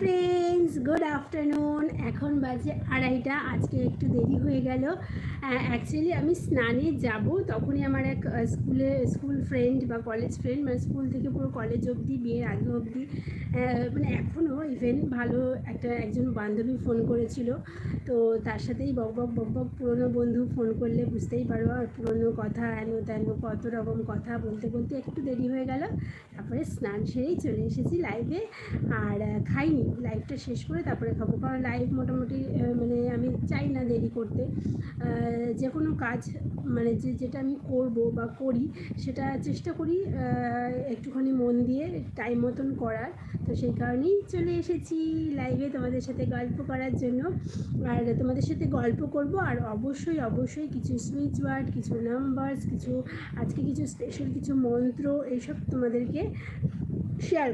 Friends good afternoon এখন বাজে আড়াইটা আজকে একটু দেরি হয়ে গেল। অ্যাকচুয়ালি আমি স্নানে যাব তখনই আমার এক স্কুলে স্কুল ফ্রেন্ড বা কলেজ ফ্রেন্ড মানে স্কুল থেকে পুরো কলেজ অবধি বিয়ের আগে অবধি মানে এখনও ইভেন ভালো একটা একজন বান্ধবী ফোন করেছিল। তো তার সাথেই বক বক বক বক পুরনো বন্ধু ফোন করলে বুঝতেই পারো আর পুরনো কথা হেন তেন কত রকম কথা বলতে বলতে একটু দেরি হয়ে গেল। তারপরে স্নান সেরেই চলে এসেছি লাইভে আর আহ, খাইনি লাইভটা শেষ করে তারপরে খাব। কারণ লাইভ মোটামুটি মানে আমি চাই না দেরি করতে। যে কোনো কাজ মানে যে, যেটা আমি করব বা করি, সেটা চেষ্টা করি একটুখানি মন দিয়ে টাইম মতন করার। তো সেই কারণেই চলে এসেছি লাইভে তোমাদের সাথে গল্প করার জন্য। আর তোমাদের সাথে গল্প করব, আর অবশ্যই অবশ্যই কিছু সুইচ ওয়ার্ড কিছু নাম্বারস কিছু, আজকে কিছু স্পেশাল কিছু মন্ত্র, এইসব তোমাদেরকে শেয়ার